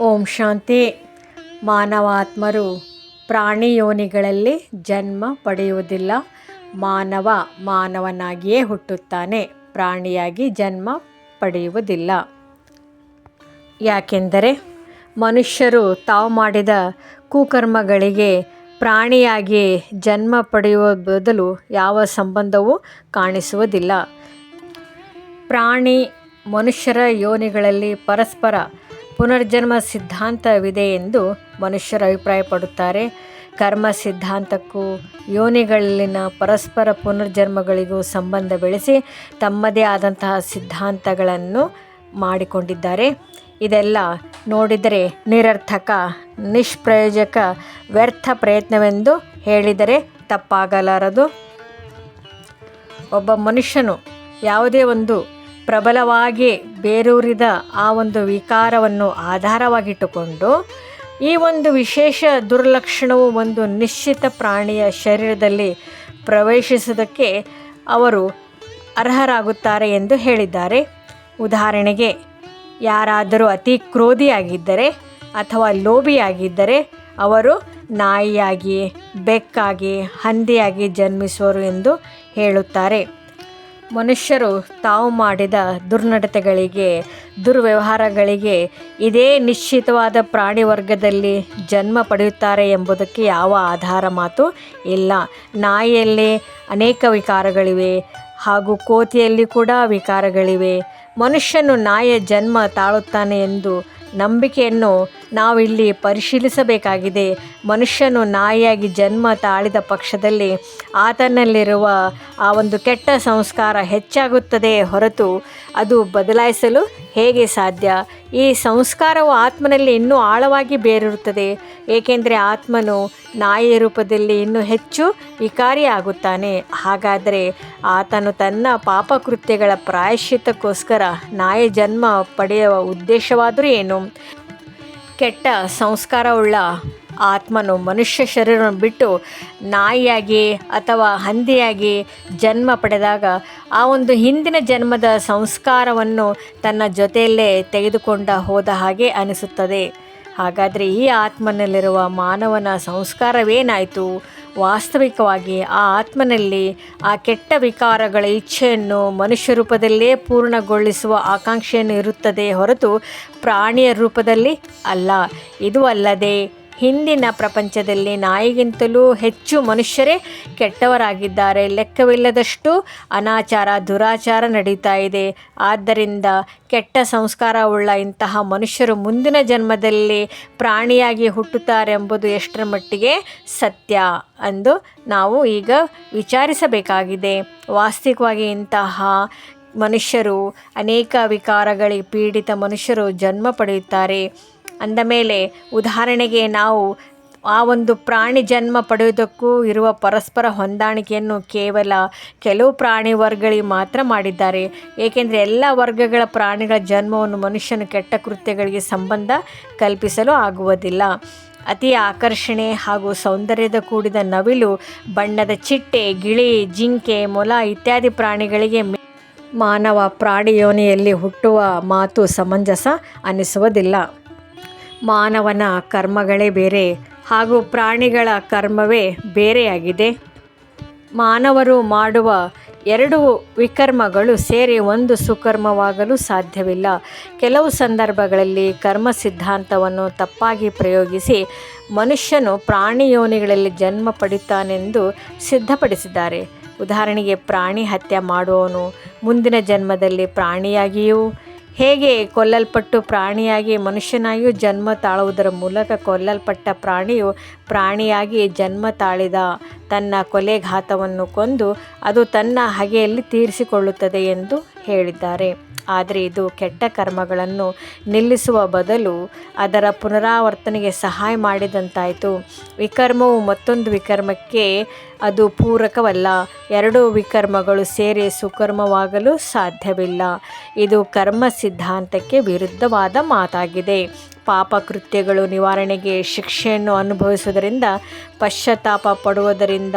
ಓಂ ಶಾಂತಿ. ಮಾನವಾತ್ಮರು ಪ್ರಾಣಿ ಯೋನಿಗಳಲ್ಲಿ ಜನ್ಮ ಪಡೆಯುವುದಿಲ್ಲ. ಮಾನವ ಮಾನವನಾಗಿಯೇ ಹುಟ್ಟುತ್ತಾನೆ. ಪ್ರಾಣಿಯಾಗಿ ಜನ್ಮ ಪಡೆಯುವುದಿಲ್ಲ. ಯಾಕೆಂದರೆ ಮನುಷ್ಯರು ತಾವು ಮಾಡಿದ ಕುಕರ್ಮಗಳಿಗೆ ಪ್ರಾಣಿಯಾಗಿ ಜನ್ಮ ಪಡೆಯುವ ಬದಲು ಯಾವ ಸಂಬಂಧವೂ ಕಾಣಿಸುವುದಿಲ್ಲ. ಪ್ರಾಣಿ ಮನುಷ್ಯರ ಯೋನಿಗಳಲ್ಲಿ ಪರಸ್ಪರ ಪುನರ್ಜನ್ಮ ಸಿದ್ಧಾಂತವಿದೆ ಎಂದು ಮನುಷ್ಯರು ಅಭಿಪ್ರಾಯಪಡುತ್ತಾರೆ. ಕರ್ಮ ಸಿದ್ಧಾಂತಕ್ಕೂ ಯೋನಿಗಳಲ್ಲಿನ ಪರಸ್ಪರ ಪುನರ್ಜನ್ಮಗಳಿಗೂ ಸಂಬಂಧ ಬೆಳೆಸಿ ತಮ್ಮದೇ ಆದಂತಹ ಸಿದ್ಧಾಂತಗಳನ್ನು ಮಾಡಿಕೊಂಡಿದ್ದಾರೆ. ಇದೆಲ್ಲ ನೋಡಿದರೆ ನಿರರ್ಥಕ, ನಿಷ್ಪ್ರಯೋಜಕ, ವ್ಯರ್ಥ ಪ್ರಯತ್ನವೆಂದು ಹೇಳಿದರೆ ತಪ್ಪಾಗಲಾರದು. ಒಬ್ಬ ಮನುಷ್ಯನು ಯಾವುದೇ ಒಂದು ಪ್ರಬಲವಾಗಿ ಬೇರೂರಿದ ಆ ಒಂದು ವಿಕಾರವನ್ನು ಆಧಾರವಾಗಿಟ್ಟುಕೊಂಡು ಈ ಒಂದು ವಿಶೇಷ ದುರ್ಲಕ್ಷಣವು ಒಂದು ನಿಶ್ಚಿತ ಪ್ರಾಣಿಯ ಶರೀರದಲ್ಲಿ ಪ್ರವೇಶಿಸುವುದಕ್ಕೆ ಅವರು ಅರ್ಹರಾಗುತ್ತಾರೆ ಎಂದು ಹೇಳಿದ್ದಾರೆ. ಉದಾಹರಣೆಗೆ, ಯಾರಾದರೂ ಅತಿ ಕ್ರೋಧಿಯಾಗಿದ್ದರೆ ಅಥವಾ ಲೋಭಿಯಾಗಿದ್ದರೆ ಅವರು ನಾಯಿಯಾಗಿ, ಬೆಕ್ಕಾಗಿ, ಹಂದಿಯಾಗಿ ಜನ್ಮಿಸುವರು ಎಂದು ಹೇಳುತ್ತಾರೆ. ಮನುಷ್ಯರು ತಾವು ಮಾಡಿದ ದುರ್ನಡತೆಗಳಿಗೆ, ದುರ್ವ್ಯವಹಾರಗಳಿಗೆ ಇದೇ ನಿಶ್ಚಿತವಾದ ಪ್ರಾಣಿ ವರ್ಗದಲ್ಲಿ ಜನ್ಮ ಪಡೆಯುತ್ತಾರೆ ಎಂಬುದಕ್ಕೆ ಯಾವ ಆಧಾರ ಮಾತು ಇಲ್ಲ. ನಾಯಿಯಲ್ಲಿ ಅನೇಕ ವಿಕಾರಗಳಿವೆ ಹಾಗೂ ಕೋತಿಯಲ್ಲಿ ಕೂಡ ವಿಕಾರಗಳಿವೆ. ಮನುಷ್ಯನು ನಾಯಿಯ ಜನ್ಮ ತಾಳುತ್ತಾನೆ ಎಂದು ನಂಬಿಕೆಯನ್ನು ನಾವಿಲ್ಲಿ ಪರಿಶೀಲಿಸಬೇಕಾಗಿದೆ. ಮನುಷ್ಯನು ನಾಯಿಯಾಗಿ ಜನ್ಮ ತಾಳಿದ ಪಕ್ಷದಲ್ಲಿ ಆತನಲ್ಲಿರುವ ಆ ಒಂದು ಕೆಟ್ಟ ಸಂಸ್ಕಾರ ಹೆಚ್ಚಾಗುತ್ತದೆ ಹೊರತು ಅದು ಬದಲಾಯಿಸಲು ಹೇಗೆ ಸಾಧ್ಯ? ಈ ಸಂಸ್ಕಾರವು ಆತ್ಮನಲ್ಲಿ ಇನ್ನೂ ಆಳವಾಗಿ ಬೇರಿರುತ್ತದೆ. ಏಕೆಂದರೆ ಆತ್ಮನು ನಾಯಿಯ ರೂಪದಲ್ಲಿ ಇನ್ನೂ ಹೆಚ್ಚು ವಿಕಾರಿಯಾಗುತ್ತಾನೆ. ಹಾಗಾದರೆ ಆತನು ತನ್ನ ಪಾಪಕೃತ್ಯಗಳ ಪ್ರಾಯಶ್ಚಿತಕ್ಕೋಸ್ಕರ ನಾಯಿ ಜನ್ಮ ಪಡೆಯುವ ಉದ್ದೇಶವಾದರೂ ಏನು? ಕೆಟ್ಟ ಸಂಸ್ಕಾರವುಳ್ಳ ಆತ್ಮನು ಮನುಷ್ಯ ಶರೀರವನ್ನು ಬಿಟ್ಟು ನಾಯಿಯಾಗಿ ಅಥವಾ ಹಂದಿಯಾಗಿ ಜನ್ಮ ಪಡೆದಾಗ ಆ ಒಂದು ಹಿಂದಿನ ಜನ್ಮದ ಸಂಸ್ಕಾರವನ್ನು ತನ್ನ ಜೊತೆಯಲ್ಲೇ ತೆಗೆದುಕೊಂಡ ಹೋದ ಹಾಗೆ ಅನಿಸುತ್ತದೆ. ಹಾಗಾದರೆ ಈ ಆತ್ಮನಲ್ಲಿರುವ ಮಾನವನ ಸಂಸ್ಕಾರವೇನಾಯಿತು? ವಾಸ್ತವಿಕವಾಗಿ ಆ ಆತ್ಮನಲ್ಲಿ ಆ ಕೆಟ್ಟ ವಿಕಾರಗಳ ಇಚ್ಛೆಯನ್ನು ಮನುಷ್ಯ ರೂಪದಲ್ಲೇ ಪೂರ್ಣಗೊಳಿಸುವ ಆಕಾಂಕ್ಷೆಯನ್ನು ಇರುತ್ತದೆ ಹೊರತು ಪ್ರಾಣಿಯ ರೂಪದಲ್ಲಿ ಅಲ್ಲ. ಇದು ಅಲ್ಲದೆ ಹಿಂದಿನ ಪ್ರಪಂಚದಲ್ಲಿ ನಾಯಿಗಿಂತಲೂ ಹೆಚ್ಚು ಮನುಷ್ಯರೇ ಕೆಟ್ಟವರಾಗಿದ್ದಾರೆ. ಲೆಕ್ಕವಿಲ್ಲದಷ್ಟು ಅನಾಚಾರ, ದುರಾಚಾರ ನಡೀತಾ ಇದೆ. ಆದ್ದರಿಂದ ಕೆಟ್ಟ ಸಂಸ್ಕಾರವುಳ್ಳ ಇಂತಹ ಮನುಷ್ಯರು ಮುಂದಿನ ಜನ್ಮದಲ್ಲಿ ಪ್ರಾಣಿಯಾಗಿ ಹುಟ್ಟುತ್ತಾರೆ ಎಂಬುದು ಎಷ್ಟರ ಮಟ್ಟಿಗೆ ಸತ್ಯ ಎಂದು ನಾವು ಈಗ ವಿಚಾರಿಸಬೇಕಾಗಿದೆ. ವಾಸ್ತವಿಕವಾಗಿ ಇಂತಹ ಮನುಷ್ಯರು ಅನೇಕ ವಿಕಾರಗಳಿಗೆ ಪೀಡಿತ ಮನುಷ್ಯರು ಜನ್ಮ ಪಡೆಯುತ್ತಾರೆ. ಅಂದ ಮೇಲೆ ಉದಾಹರಣೆಗೆ ನಾವು ಆ ಒಂದು ಪ್ರಾಣಿ ಜನ್ಮ ಪಡೆಯುವುದಕ್ಕೂ ಇರುವ ಪರಸ್ಪರ ಹೊಂದಾಣಿಕೆಯನ್ನು ಕೇವಲ ಕೆಲವು ಪ್ರಾಣಿ ವರ್ಗಗಳಿಗೆ ಮಾತ್ರ ಮಾಡಿದ್ದಾರೆ. ಏಕೆಂದರೆ ಎಲ್ಲ ವರ್ಗಗಳ ಪ್ರಾಣಿಗಳ ಜನ್ಮವನ್ನು ಮನುಷ್ಯನ ಕೆಟ್ಟ ಕೃತ್ಯಗಳಿಗೆ ಸಂಬಂಧ ಕಲ್ಪಿಸಲು ಆಗುವುದಿಲ್ಲ. ಅತಿ ಆಕರ್ಷಣೆ ಹಾಗೂ ಸೌಂದರ್ಯದ ಕೂಡಿದ ನವಿಲು, ಬಣ್ಣದ ಚಿಟ್ಟೆ, ಗಿಳಿ, ಜಿಂಕೆ, ಮೊಲ ಇತ್ಯಾದಿ ಪ್ರಾಣಿಗಳಿಗೆ ಮಾನವ ಪ್ರಾಣಿ ಯೋನಿಯಲ್ಲಿ ಹುಟ್ಟುವ ಮಾತು ಸಮಂಜಸ ಅನ್ನಿಸುವುದಿಲ್ಲ ಮಾನವನ ಕರ್ಮಗಳೇ ಬೇರೆ ಹಾಗೂ ಪ್ರಾಣಿಗಳ ಕರ್ಮವೇ ಬೇರೆಯಾಗಿದೆ. ಮಾನವರು ಮಾಡುವ ಎರಡು ವಿಕರ್ಮಗಳು ಸೇರಿ ಒಂದು ಸುಕರ್ಮವಾಗಲು ಸಾಧ್ಯವಿಲ್ಲ. ಕೆಲವು ಸಂದರ್ಭಗಳಲ್ಲಿ ಕರ್ಮ ಸಿದ್ಧಾಂತವನ್ನು ತಪ್ಪಾಗಿ ಪ್ರಯೋಗಿಸಿ ಮನುಷ್ಯನು ಪ್ರಾಣಿ ಯೋನಿಗಳಲ್ಲಿ ಜನ್ಮ ಪಡಿತಾನೆಂದು ಸಿದ್ಧಪಡಿಸಿದ್ದಾರೆ. ಉದಾಹರಣೆಗೆ ಪ್ರಾಣಿ ಹತ್ಯೆ ಮಾಡುವವನು ಮುಂದಿನ ಜನ್ಮದಲ್ಲಿ ಪ್ರಾಣಿಯಾಗಿಯೂ ಹೇಗೆ ಕೊಲ್ಲಲ್ಪಟ್ಟು ಪ್ರಾಣಿಯಾಗಿ ಮನುಷ್ಯನಾಗಿಯೂ ಜನ್ಮ ತಾಳುವುದರ ಮೂಲಕ ಕೊಲ್ಲಲ್ಪಟ್ಟ ಪ್ರಾಣಿಯು ಪ್ರಾಣಿಯಾಗಿ ಜನ್ಮ ತಾಳಿದ ತನ್ನ ಕೊಲೆಘಾತವನ್ನು ಕೊಂದು ಅದು ತನ್ನ ಹಗೆಯಲ್ಲಿ ತೀರಿಸಿಕೊಳ್ಳುತ್ತದೆ ಎಂದು ಹೇಳಿದ್ದಾರೆ. ಆದರೆ ಇದು ಕೆಟ್ಟ ಕರ್ಮಗಳನ್ನು ನಿಲ್ಲಿಸುವ ಬದಲು ಅದರ ಪುನರಾವರ್ತನೆಗೆ ಸಹಾಯ ಮಾಡಿದಂತಾಯಿತು. ವಿಕರ್ಮವು ಮತ್ತೊಂದು ವಿಕರ್ಮಕ್ಕೆ ಅದು ಪೂರಕವಲ್ಲ. ಎರಡು ವಿಕರ್ಮಗಳು ಸೇರಿ ಸುಕರ್ಮವಾಗಲು ಸಾಧ್ಯವಿಲ್ಲ. ಇದು ಕರ್ಮ ಸಿದ್ಧಾಂತಕ್ಕೆ ವಿರುದ್ಧವಾದ ಮಾತಾಗಿದೆ. ಪಾಪ ಕೃತ್ಯಗಳು ನಿವಾರಣೆಗೆ ಶಿಕ್ಷೆಯನ್ನು ಅನುಭವಿಸುವುದರಿಂದ, ಪಶ್ಚಾತ್ತಾಪ ಪಡುವುದರಿಂದ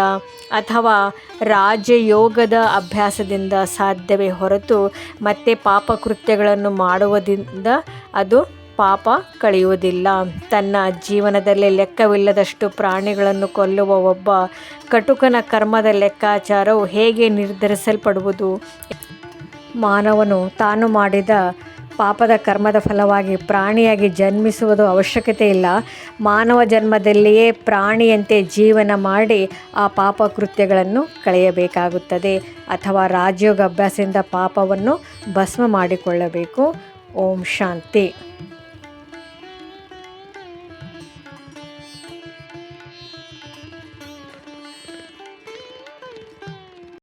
ಅಥವಾ ರಾಜಯೋಗದ ಅಭ್ಯಾಸದಿಂದ ಸಾಧ್ಯವೇ ಹೊರತು ಮತ್ತೆ ಪಾಪ ಕೃತ್ಯಗಳನ್ನು ಮಾಡುವುದರಿಂದ ಅದು ಪಾಪ ಕಳೆಯುವುದಿಲ್ಲ. ತನ್ನ ಜೀವನದಲ್ಲಿ ಲೆಕ್ಕವಿಲ್ಲದಷ್ಟು ಪ್ರಾಣಿಗಳನ್ನು ಕೊಲ್ಲುವ ಒಬ್ಬ ಕಟುಕನ ಕರ್ಮದ ಲೆಕ್ಕಾಚಾರವು ಹೇಗೆ ನಿರ್ಧರಿಸಲ್ಪಡುವುದು? ಮಾನವನು ತಾನು ಮಾಡಿದ ಪಾಪದ ಕರ್ಮದ ಫಲವಾಗಿ ಪ್ರಾಣಿಯಾಗಿ ಜನ್ಮಿಸುವುದು ಅವಶ್ಯಕತೆ ಇಲ್ಲ. ಮಾನವ ಜನ್ಮದಲ್ಲಿಯೇ ಪ್ರಾಣಿಯಂತೆ ಜೀವನ ಮಾಡಿ ಆ ಪಾಪ ಕೃತ್ಯಗಳನ್ನು ಕಳೆಯಬೇಕಾಗುತ್ತದೆ. ಅಥವಾ ರಾಜಯೋಗ ಅಭ್ಯಾಸದಿಂದ ಪಾಪವನ್ನು ಭಸ್ಮ ಮಾಡಿಕೊಳ್ಳಬೇಕು. ಓಂ ಶಾಂತಿ.